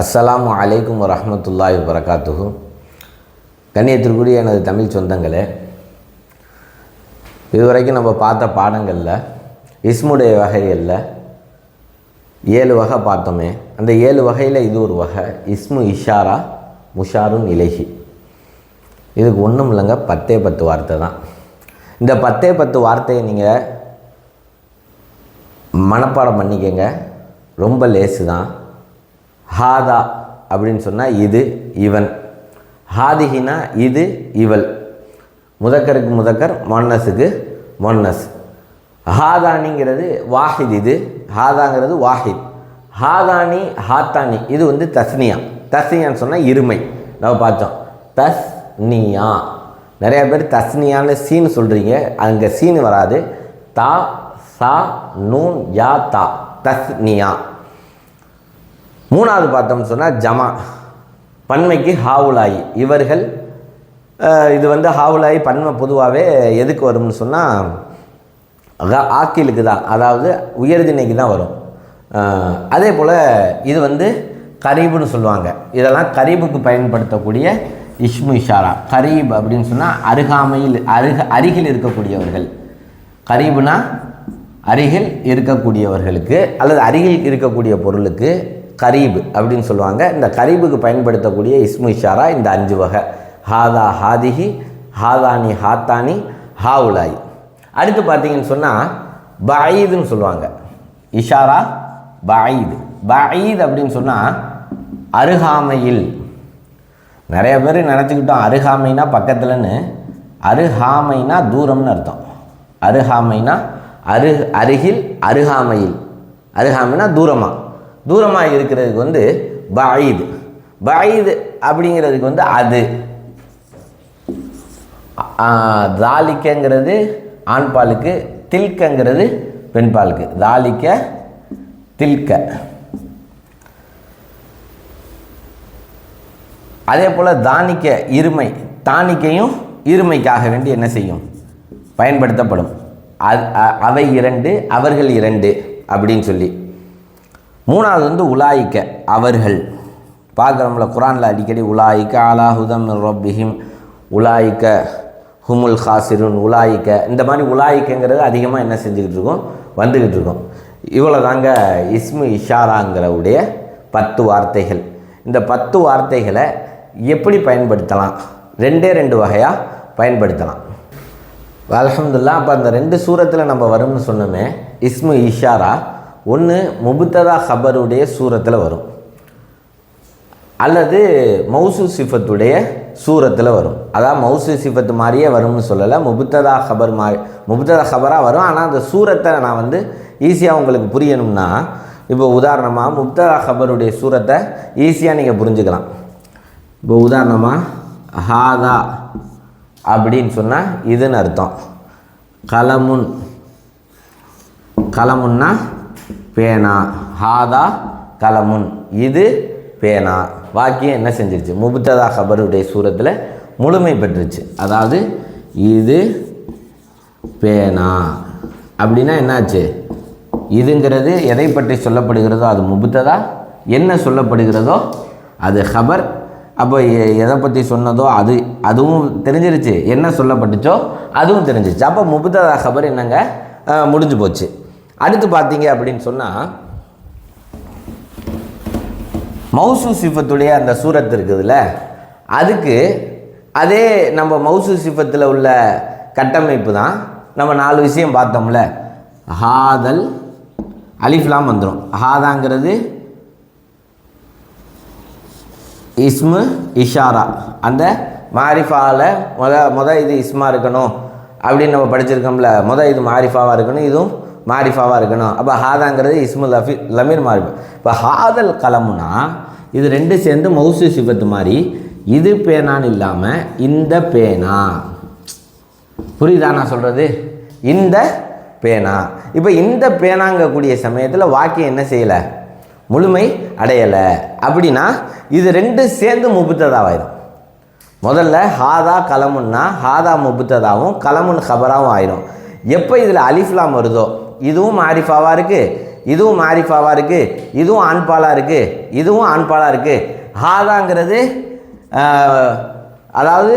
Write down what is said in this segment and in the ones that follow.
அஸ்லாம் அலைக்கும் வரஹ்மத்துல்லாஹி வரகாத்துகு கண்ணியத்திற்குரிய எனது தமிழ் சொந்தங்களே இதுவரைக்கும் நம்ம பார்த்த பாடங்களில் இஸ்முடைய வகைகளில் ஏழு வகை பார்த்தோமே. அந்த ஏழு வகையில் இது ஒரு வகை இஸ்மு இஷாரா முஷாரும் இலகி இதுக்கு ஒன்றும் இல்லைங்க பத்தே பத்து வார்த்தை தான். இந்த பத்தே பத்து வார்த்தையை நீங்கள் மனப்பாடம் பண்ணிக்கங்க. ரொம்ப லேசு தான். ஹாதா அப்படின்னு சொன்னால் இது இவன். ஹாதிகினா இது இவள். முதக்கருக்கு முதக்கர் மொன்னஸுக்கு மொன்னஸ். ஹாதானிங்கிறது வாஹித் இது. ஹாதாங்கிறது வாஹித். ஹாதானி ஹாத்தானி. இது வந்து தஸ்னியா. தஸ்னியான்னு சொன்னால் இருமை. நம்ம பார்த்தோம். தஸ் நியா பேர் தஸ்னியான்னு சீன் சொல்கிறீங்க அங்கே சீன் வராது. தா சா நூன் யா தா. தஸ்னியா. மூணாவது பார்த்தோம்னு சொன்னால் ஜமா பன்மைக்கு ஹாவுலாயி. இவர்கள் இது வந்து ஹாவுலாயி பன்மை பொதுவாகவே எதுக்கு வரும்னு சொன்னால் ஆக்கிலுக்கு தான் அதாவது உயர்திணைக்கு தான் வரும். அதே போல் இது வந்து கரீபுன்னு சொல்லுவாங்க. இதெல்லாம் கரீபுக்கு பயன்படுத்தக்கூடிய இஷ்மு இஷாரா. கரீப் அப்படின்னு சொன்னால் அருகாமையில் அருக அருகில் இருக்கக்கூடியவர்கள். கரீபுனா அருகில் இருக்கக்கூடியவர்களுக்கு அல்லது அருகில் இருக்கக்கூடிய பொருளுக்கு கரீப் அப்படின்னு சொல்லுவாங்க. இந்த கரீபுக்கு பயன்படுத்தக்கூடிய இஸ்மு இஷாரா இந்த அஞ்சு வகை. ஹாதா ஹாதிஹி ஹாதானி ஹாத்தானி ஹாவுலாய். அடுத்து பார்த்தீங்கன்னு சொன்னால் பாயீதுன்னு சொல்லுவாங்க. இஷாரா பாயீது பஈத் அப்படின்னு சொன்னால் அருகாமையில். நிறைய பேர் நினச்சிக்கிட்டோம் அருகாமைனா பக்கத்தில்னு அருகாமைனா தூரம்னு அர்த்தம். அருகாமைனா அரு அருகில் அருகாமையில். அருகாமைனா தூரமாக தூரமாக இருக்கிறதுக்கு வந்து பாயிது பாயிது அப்படிங்கிறதுக்கு வந்து அது. தாலிக்கங்கிறது ஆண்பாலுக்கு தில்கங்கிறது பெண்பாலுக்கு. தாலிக்க தில்க. அதே போல் தானிக்க இருமை. தானிக்கையும் இருமைக்காக வேண்டி என்ன செய்யும்? பயன்படுத்தப்படும். அது அவை இரண்டு அவர்கள் இரண்டு அப்படின்னு சொல்லி. மூணாவது வந்து உலாய்க்க அவர்கள். பார்க்குறோம்ல குரானில் அடிக்கடி உலாய்க்க அலாஹுதம் ரப்பிஹிம் ஹுமுல் ஹாசிருன் உலாய்க்க. இந்த மாதிரி உலாய்க்கங்கிறது அதிகமாக என்ன செஞ்சுக்கிட்டு இருக்கோம்? வந்துக்கிட்டு இருக்கோம். இவ்வளோ தாங்க இஸ்மு இஷாராங்கிறவுடைய பத்து வார்த்தைகள். இந்த பத்து வார்த்தைகளை எப்படி பயன்படுத்தலாம்? ரெண்டே ரெண்டு வகையாக பயன்படுத்தலாம். அல்ஹம்துலில்லாஹ் அப்போ அந்த ரெண்டு சூரத்தில் நம்ம வரும்னு சொன்னோமே இஸ்மு இஷாரா ஒன்று முபுத்ததா ஹபருடைய சூரத்தில் வரும். அல்லது மௌசு சிஃபத்துடைய சூரத்தில் வரும். அதான் மௌசு சிஃபத்து மாதிரியே வரும்னு சொல்லலை. முபுத்ததா ஹபர் மாதிரி முபுத்ததா ஹபராக வரும். ஆனால் அந்த சூரத்தை நான் வந்து ஈஸியாக உங்களுக்கு புரியணும்னா இப்போ உதாரணமாக முப்ததா ஹபருடைய சூரத்தை ஈஸியாக நீங்கள் புரிஞ்சுக்கலாம். இப்போ உதாரணமாக ஹாதா அப்படின்னு சொன்னால் இதுன்னு அர்த்தம். கலமுன் கலமுன்னா பேனா. ஹாதா கலமுன். இது பேனா. வாக்கியம் என்ன செஞ்சிருச்சு? முபுத்ததா ஹபருடைய சூரத்தில் முழுமை பெற்றுச்சு. அதாவது இது பேனா. அப்படின்னா என்னாச்சு? இதுங்கிறது எதை பற்றி சொல்லப்படுகிறதோ அது முபுத்ததா? என்ன சொல்லப்படுகிறதோ அது ஹபர் அப்போ எ- எதை பற்றி சொன்னதோ அது அதுவும் தெரிஞ்சிருச்சு. என்ன சொல்லப்பட்டுச்சோ அதுவும் தெரிஞ்சிருச்சு. அப்போ முபுத்ததா ஹபர் என்னங்க? முடிஞ்சு போச்சு. அடுத்து பார்த்தீங்க அப்படின்னு சொன்னால் மௌசு சிஃபத்துடைய அந்த சூரத் இருக்குதுல்ல அதுக்கு அதே நம்ம மௌசு சிஃபத்தில் உள்ள கட்டமைப்பு தான் நம்ம நாலு விஷயம் பார்த்தோம்ல. ஹாதல் அலிஃப்லாம் வந்துடும் ஹாதாங்கிறது இஸ்மு இஷாரா. அந்த மாரிஃபாவில் முத முத இது இஸ்மா இருக்கணும் அப்படின்னு நம்ம படிச்சிருக்கோம்ல முத இது மாரிஃபாவாக இருக்கணும். இதுவும் மாரிஃபாவாக இருக்கணும். அப்போ ஹாதாங்கிறது இஸ்முல் லஃபி லமீர் மாரிஃபா. இப்போ ஹாதல் கலமுனா இது ரெண்டு சேர்ந்து மௌசு சிபத்து மாதிரி இது பேனான்னு இல்லாமல் இந்த பேனா. புரியுதா நான் சொல்கிறது இந்த பேனா. இப்போ இந்த பேனாங்கக்கூடிய சமயத்தில் வாக்கியம் என்ன செய்யலை? முழுமை அடையலை. அப்படின்னா இது ரெண்டு சேர்ந்து முபுத்ததாவாயிரும். முதல்ல ஹாதா கலமுன்னா ஹாதா முபுத்ததாகவும் கலமுன் ஹபராகவும் ஆயிரும். எப்போ இதில் அலிஃப்லாம் வருதோ இதுவும் மாரிஃபாவாக இருக்குது இதுவும் மாரிஃபாவாக இருக்குது இதுவும் ஆண்பாலாக இருக்குது இதுவும் ஆண்பாலாக இருக்குது ஹாதாங்கிறது அதாவது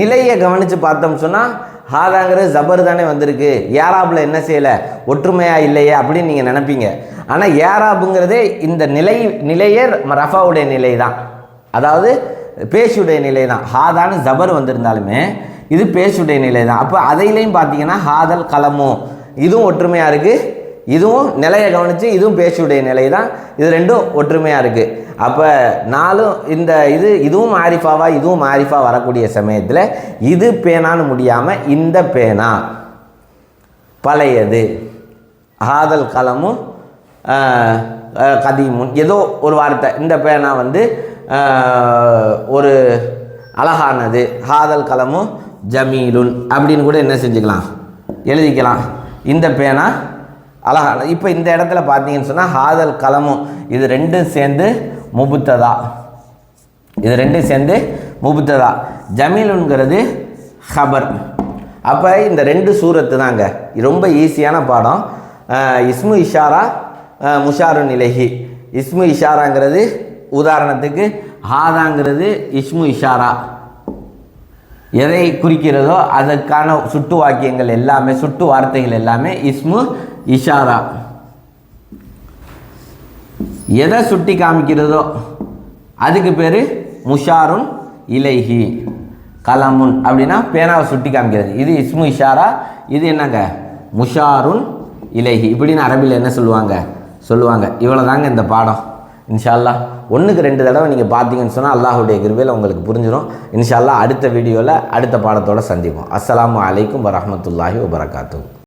நிலையை கவனித்து பார்த்தோம் சொன்னால் ஹாதாங்கிறது ஜபர் தானே வந்திருக்கு. ஏராபில் என்ன செய்யலை? ஒற்றுமையாக இல்லையே அப்படின்னு நீங்கள் நினைப்பீங்க. ஆனால் ஏராபுங்கிறதே இந்த நிலை நிலையே ரஃபாவுடைய நிலை தான் அதாவது பேஷுடைய நிலை தான் ஹாதான்னு ஜபர் வந்திருந்தாலுமே இது பேஷுடைய நிலை தான் அப்போ அதையிலையும் பார்த்தீங்கன்னா ஹாதல் கலமும் இதுவும் ஒற்றுமையாக இருக்குது இதுவும் நிலையை கவனித்து இதுவும் பேச்சுடைய நிலை தான் இது ரெண்டும் ஒற்றுமையாக இருக்குது அப்போ நாலும் இந்த இது இதுவும் மாரிஃபாவா இதுவும் மாரிஃபா வரக்கூடிய சமயத்தில் இது பேனான்னு முடியாமல் இந்த பேனா பழையது. ஆதல் கலமும் ஆஹ், கதீமுன் ஏதோ ஒரு வார்த்தை. இந்த பேனா வந்து ஒரு அழகானது. ஹாதல் கலமும் ஜமீலுன் அப்படின்னு கூட என்ன செஞ்சுக்கலாம்? எழுதிக்கலாம். இந்த பேனா அழகான இப்போ இந்த இடத்துல பார்த்தீங்கன்னு சொன்னால் ஹாதல் கலமும் இது ரெண்டும் சேர்ந்து முபுத்ததா. இது ரெண்டும் சேர்ந்து முபுத்ததா. ஜமீலுங்கிறது ஹபர். அப்போ இந்த ரெண்டு சூரத்து தாங்க ரொம்ப ஈஸியான பாடம். இஸ்மு இஷாரா முஷாரு நிலகி இஸ்மு இஷாராங்கிறது உதாரணத்துக்கு ஹாதாங்கிறது இஸ்மு இஷாரா. எதை குறிக்கிறதோ அதற்கான சுட்டு வாக்கியங்கள் எல்லாமே சுட்டு வார்த்தைகள் எல்லாமே இஸ்மு இஷாரா. எதை சுட்டி காமிக்கிறதோ அதுக்கு பேர் முஷாருன் இலைஹி. கலமுன் அப்படின்னா பேனாவை சுட்டி காமிக்கிறது. இது இஸ்மு இஷாரா இது என்னங்க? முஷாருன் இலைஹி. இப்படின்னு அரபியில் என்ன சொல்லுவாங்க? சொல்லுவாங்க. இவ்வளோதாங்க இந்த பாடம். இன்ஷா அல்லாஹ் ஒன்றுக்கு ரெண்டு தடவை நீங்கள் பார்த்தீங்கன்னு சொன்னால் அல்லாஹுடைய கிருபையில் உங்களுக்கு புரிஞ்சிடும் இன்ஷால்லா அடுத்த வீடியோவில் அடுத்த பாடத்தோடு சந்திப்போம். அஸ்லாம் அலைக்கும் வரமத்துல்லாஹி வபரகாத்தூ